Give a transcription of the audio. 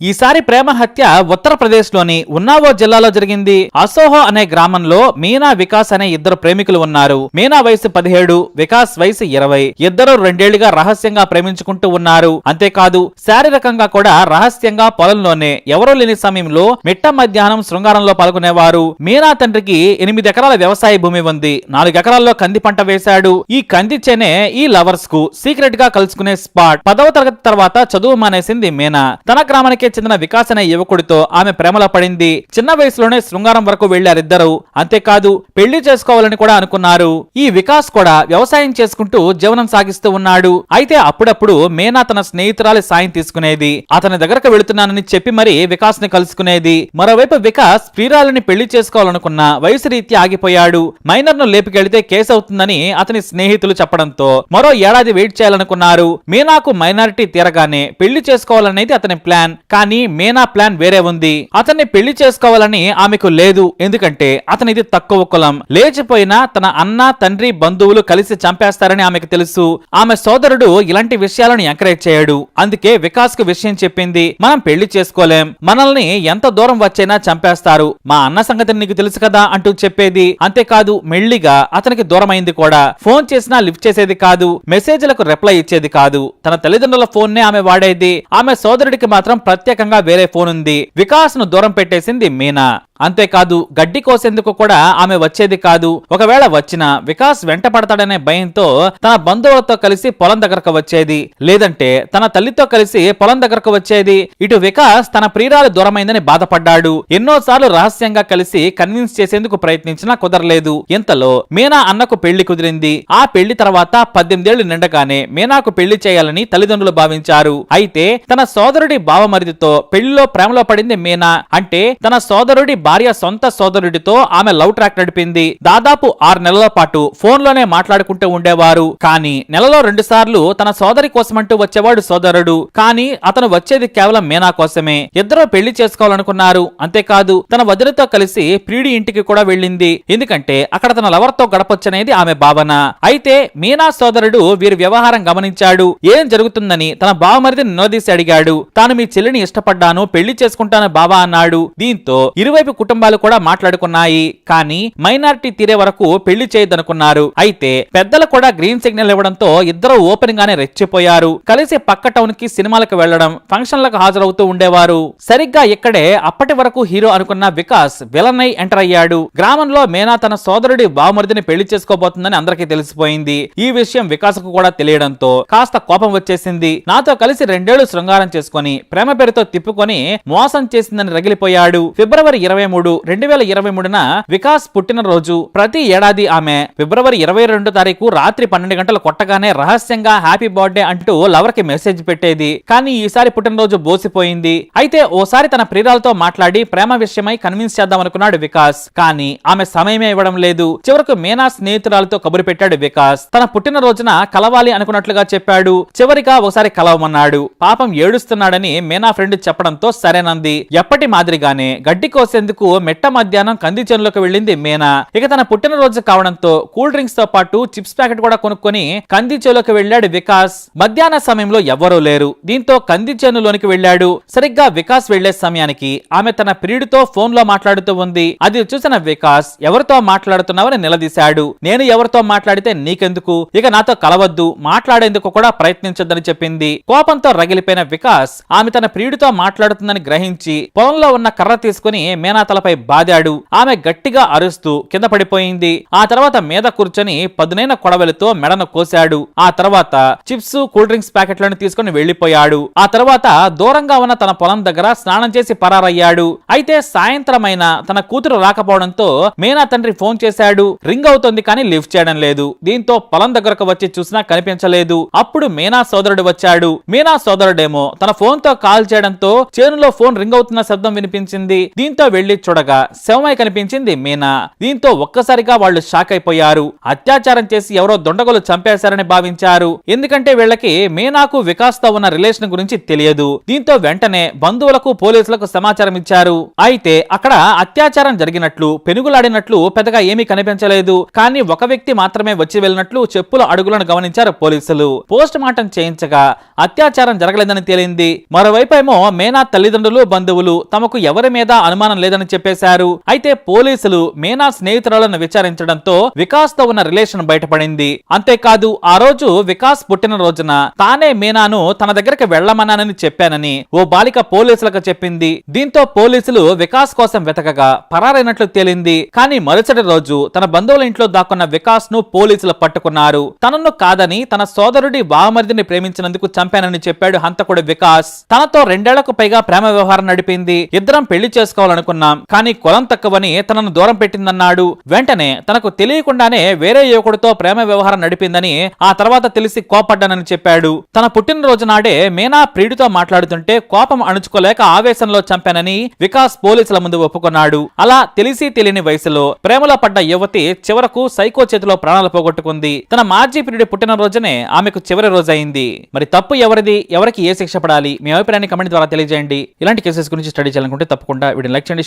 ఈసారి ప్రేమ హత్య ఉత్తరప్రదేశ్లోని ఉన్నావో జిల్లాలో జరిగింది. అసోహో అనే గ్రామంలో మీనా వికాస్ అనే ఇద్దరు ప్రేమికులు ఉన్నారు. మీనా వయసు పదిహేడు వికాస్ వయసు ఇరవై. ఇద్దరు రెండేళ్ళుగా రహస్యంగా ప్రేమించుకుంటూ ఉన్నారు. అంతేకాదు శారీరకంగా కూడా రహస్యంగా పొలంలోనే ఎవరూ లేని సమయంలో మిట్ట మధ్యాహ్నం శృంగారంలో పాల్గొనేవారు. మీనా తండ్రికి ఎనిమిది ఎకరాల వ్యవసాయ భూమి ఉంది. నాలుగు ఎకరాల్లో కంది పంట వేశాడు. ఈ కంది చేనే ఈ లవర్స్కు సీక్రెట్గా కలుసుకునే స్పాట్ పదవ తరగతి తర్వాత చదువు మానేసింది మీనా. తన గ్రామానికి చెందిన వికాస్ అనే యువకుడితో ఆమె ప్రేమలో పడింది. చిన్న వయసులోనే శృంగారం వరకు వెళ్ళారిద్దరు అంతేకాదు పెళ్ళి చేసుకోవాలని కూడా అనుకున్నారు. ఈ వికాస్ కూడా వ్యవసాయం చేసుకుంటూ జీవనం సాగిస్తూ ఉన్నాడు. అయితే అప్పుడప్పుడు మీనా తన స్నేహితురాలి సాయం తీసుకునేది. అతని దగ్గరకు వెళుతున్నానని చెప్పి మరి వికాస్ని కలుసుకునేది. మరోవైపు వికాస్ ప్రియురాలని పెళ్ళి చేసుకోవాలనుకున్న వయసు రీత్యా ఆగిపోయాడు. మైనర్ను లేపుకెళ్తే కేసు అవుతుందని అతని స్నేహితులు చెప్పడంతో మరో ఏడాది వెయిట్ చేయాలనుకున్నారు. మీనాకు మైనారిటీ తీరగానే పెళ్ళి చేసుకోవాలనేది అతని ప్లాన్. కానీ మీనా ప్లాన్ వేరే ఉంది. అతన్ని పెళ్ళి చేసుకోవాలని ఆమెకు లేదు. ఎందుకంటే అతనిది తక్కువ కులం. లేచిపోయినా తన అన్న తండ్రి బంధువులు కలిసి చంపేస్తారని ఆమెకు తెలుసు. ఆమె సోదరుడు ఇలాంటి విషయాలను ఎంకరేజ్ చేయడు. అందుకే వికాస్కు విషయం చెప్పింది. మనం పెళ్ళి చేసుకోలేం. మనల్ని ఎంత దూరం వచ్చైనా చంపేస్తారు. మా అన్న సంగతి నీకు తెలుసు కదా అంటూ చెప్పేది. అంతేకాదు మెల్లిగా అతనికి దూరమైంది కూడా. ఫోన్ చేసినా లిఫ్ట్ చేసేది కాదు. మెసేజ్లకు రిప్లై ఇచ్చేది కాదు. తన తల్లిదండ్రుల ఫోన్ నే ఆమె వాడేది. ఆమె సోదరుడికి మాత్రం ప్రత్యేకంగా వేరే ఫోన్ ఉంది వికాస్ను దూరం పెట్టేసింది మీనా. అంతేకాదు గడ్డి కోసేందుకు కూడా ఆమె వచ్చేది కాదు. ఒకవేళ వచ్చినా వికాస్ వెంట పడతాడనే భయంతో తన బంధువులతో కలిసి పొలం దగ్గరకు వచ్చేది. లేదంటే తన తల్లితో కలిసి పొలం దగ్గరకు వచ్చేది. ఇటు వికాస్ తన ప్రియురాలు దూరమైందని బాధపడ్డాడు. ఎన్నోసార్లు రహస్యంగా కలిసి కన్విన్స్ చేసేందుకు ప్రయత్నించినా కుదరలేదు. ఇంతలో మీనా అన్నకు పెళ్ళి కుదిరింది. ఆ పెళ్ళి తర్వాత పద్దెనిమిదేళ్ళు నిండగానే మీనాకు పెళ్ళి చేయాలని తల్లిదండ్రులు భావించారు. అయితే తన సోదరుడి బావమరిదితో పెళ్ళిలో ప్రేమలో పడింది మీనా. అంటే తన సోదరుడి భార్య సొంత సోదరుడితో ఆమె లవ్ ట్రాక్ నడిపింది. దాదాపు ఆరు నెలల పాటు ఫోన్లోనే మాట్లాడుకుంటూ ఉండేవారు. కానీ నెలలో రెండు సార్లు తన సోదరి కోసమంటూ వచ్చేవాడు సోదరుడు. కానీ అతను వచ్చేది కేవలం మీనా కోసమే. ఇద్దరూ పెళ్ళి చేసుకోవాలనుకున్నారు. అంతేకాదు తన వదినతో కలిసి ప్రీడి ఇంటికి కూడా వెళ్ళింది. ఎందుకంటే అక్కడ తన లవర్తో గడపొచ్చనేది ఆమె భావన. అయితే మీనా సోదరుడు వీరి వ్యవహారం గమనించాడు. ఏం జరుగుతుందని తన బావమరిదిని నిలదీసి అడిగాడు. తాను మీ చెల్లిని ఇష్టపడ్డాను పెళ్ళి చేసుకుంటాను బావా అన్నాడు. దీంతో ఇరువైపు కుటుంబాలు కూడా మాట్లాడుకున్నాయి. కానీ మైనారిటీ తీరే వరకు పెళ్ళి చేయొద్దనుకున్నారు అయితే పెద్దలు కూడా గ్రీన్ సిగ్నల్ ఇవ్వడంతో ఇద్దరు ఓపెన్ గానే రెచ్చిపోయారు. కలిసి పక్క టౌన్కి సినిమాలకు వెళ్ళడం ఫంక్షన్లకు హాజరవుతూ ఉండేవారు. సరిగ్గా ఇక్కడే అప్పటి వరకు హీరో అనుకున్న వికాస్ విలన్ అయి ఎంటర్ అయ్యాడు. గ్రామంలో మేనా తన సోదరుడి బావమరిదిని పెళ్ళి చేసుకోబోతుందని అందరికీ తెలిసిపోయింది. ఈ విషయం వికాస్కు కూడా తెలియడంతో కాస్త కోపం వచ్చేసింది. నాతో కలిసి రెండేళ్ళు శృంగారం చేసుకుని ప్రేమ పేరుతో తిప్పుకొని మోసం చేసిందని రగిలిపోయాడు. ఫిబ్రవరి ఇరవై మూడు రెండు వేల ఇరవై మూడున వికాస్ పుట్టినరోజు. ప్రతి ఏడాది ఆమె ఫిబ్రవరి ఇరవై రెండు తారీఖు రాత్రి పన్నెండు గంటలు కొట్టగానే రహస్యంగా హ్యాపీ బర్త్డే అంటూ లవర్కి మెసేజ్ పెట్టేది. కానీ ఈసారి పుట్టినరోజు బోసిపోయింది. అయితే ఓసారి తన ప్రియురాలతో మాట్లాడి ప్రేమ విషయమై కన్విన్స్ చేద్దాం అనుకున్నాడు వికాస్. కానీ ఆమె సమయమే ఇవ్వడం లేదు. చివరకు మీనా స్నేహితురాలతో కబురు పెట్టాడు వికాస్. తన పుట్టినరోజున కలవాలి అనుకున్నట్లుగా చెప్పాడు. చివరిగా ఒకసారి కలవమన్నాడు. పాపం ఏడుస్తున్నాడని మీనా ఫ్రెండ్ చెప్పడంతో సరేనంది. ఎప్పటి మాదిరిగానే గడ్డి కోసేందుకు మెట్ట మధ్యాహ్నం కంది చేనులోకి వెళ్ళింది మీనా. ఇక తన పుట్టినరోజు కావడంతో కూల్ డ్రింక్స్తో పాటు చిప్స్ ప్యాకెట్ కూడా కొనుక్కొని కంది చేలోకి వెళ్ళాడు వికాస్. మధ్యాహ్న సమయంలో ఎవ్వరూ లేరు. దీంతో కంది చేనులోనికి వెళ్ళాడు. సరిగ్గా వికాస్ వెళ్ళే సమయానికి ఆమె తన ప్రియుడితో ఫోన్లో మాట్లాడుతూ ఉంది. అది చూసిన వికాస్ ఎవరితో మాట్లాడుతున్నావని నిలదీశాడు. నేను ఎవరితో మాట్లాడితే నీకెందుకు? ఇక నాతో కలవద్దు. మాట్లాడేందుకు కూడా ప్రయత్నించొద్దని చెప్పింది. కోపంతో రగిలిపోయిన వికాస్ ఆమె తన ప్రియుడితో మాట్లాడుతుందని గ్రహించి పొలంలో ఉన్న కర్ర తీసుకుని మీనా తలపై బాదాడు. ఆమె గట్టిగా అరుస్తూ కింద పడిపోయింది. ఆ తర్వాత మీద కూర్చొని పదునైన కొడవలితో మెడను కోశాడు ఆ తర్వాత చిప్స్ కూల్ డ్రింక్స్ ప్యాకెట్లను తీసుకుని వెళ్ళిపోయాడు ఆ తర్వాత దూరంగా ఉన్న తన పొలం దగ్గర స్నానం చేసి పరారయ్యాడు. అయితే సాయంత్రమైన తన కూతురు రాకపోవడంతో మీనా తండ్రి ఫోన్ చేశాడు. రింగ్ అవుతోంది కానీ లిఫ్ట్ చేయడం లేదు. దీంతో పొలం దగ్గరకు వచ్చి చూసినా కనిపించలేదు. అప్పుడు మీనా సోదరుడు వచ్చాడు. మీనా సోదరుడేమో తన ఫోన్తో కాల్ చేయడంతో చేనులో ఫోన్ రింగ్ అవుతున్న శబ్దం వినిపించింది. దీంతో వెళ్ళి చూడగా శవమై కనిపించింది మీనా. దీంతో ఒక్కసారిగా వాళ్ళు షాక్ అయిపోయారు. అత్యాచారం చేసి ఎవరో దొండగలు చంపేశారని భావించారు. ఎందుకంటే వీళ్ళకి మీనాకు వికాస్తో ఉన్న రిలేషన్ గురించి తెలియదు. దీంతో వెంటనే బంధువులకు పోలీసులకు సమాచారం ఇచ్చారు. అయితే అక్కడ అత్యాచారం జరిగినట్లు పెనుగులాడినట్లు పెద్దగా ఏమీ కనిపించలేదు. కానీ ఒక వ్యక్తి మాత్రమే వచ్చి వెళ్ళినట్లు చెప్పుల అడుగులను గమనించారు పోలీసులు. పోస్ట్ మార్టం చేయించగా అత్యాచారం జరగలేదని తేలింది. మరోవైపు ఏమో మేనా తల్లిదండ్రులు బంధువులు తమకు ఎవరి మీద అనుమానం లేదని చెప్పేశారు. అయితే పోలీసులు మీనా స్నేహితురాలను విచారించడంతో వికాస్తో ఉన్న రిలేషన్ బయటపడింది. అంతేకాదు ఆ రోజు వికాస్ పుట్టిన రోజున తానే మీనాను తన దగ్గరికి వెళ్ళమన్నానని చెప్పానని ఓ బాలిక పోలీసులకు చెప్పింది. దీంతో పోలీసులు వికాస్ కోసం వెతకగా పరారైనట్లు తేలింది. కానీ మరుసటి రోజు తన బంధువుల ఇంట్లో దాక్కున్న వికాస్ను పోలీసులు పట్టుకున్నారు. తనను కాదని తన సోదరుడి బావమరిదిని ప్రేమించినందుకు చంపానని చెప్పాడు హంతకుడు వికాస్. తనతో రెండేళ్ళకు పైగా ప్రేమ వ్యవహారం నడిపింది. ఇద్దరం పెళ్ళి చేసుకోవాలనుకున్నారు అనుకున్నాం కానీ కులం తక్కువని తనను దూరం పెట్టిందన్నాడు. వెంటనే తనకు తెలియకుండానే వేరే యువకుడితో ప్రేమ వ్యవహారం నడిపిందని ఆ తర్వాత తెలిసి కోపడ్డానని చెప్పాడు. తన పుట్టినరోజు నాడే మీనా ప్రియుడితో మాట్లాడుతుంటే కోపం అణుచుకోలేక ఆవేశంలో చంపానని వికాస్ పోలీసుల ముందు ఒప్పుకున్నాడు. అలా తెలిసి తెలియని వయసులో ప్రేమలో పడ్డ యువతి చివరకు సైకో చేతిలో ప్రాణాలు పోగొట్టుకుంది. తన మాజీ ప్రియుడి పుట్టినరోజునే ఆమెకు చివరి రోజైంది మరి తప్పు ఎవరిది? ఎవరికి ఏ శిక్ష పడాలి? మీ అభిప్రాయాన్ని కమెంట్ ద్వారా తెలియజేయండి. ఇలాంటి కేసెస్ గురించి స్టడీ చేయాలనుకుంటే తప్పకుండా వీడిని లైక్ చేయండి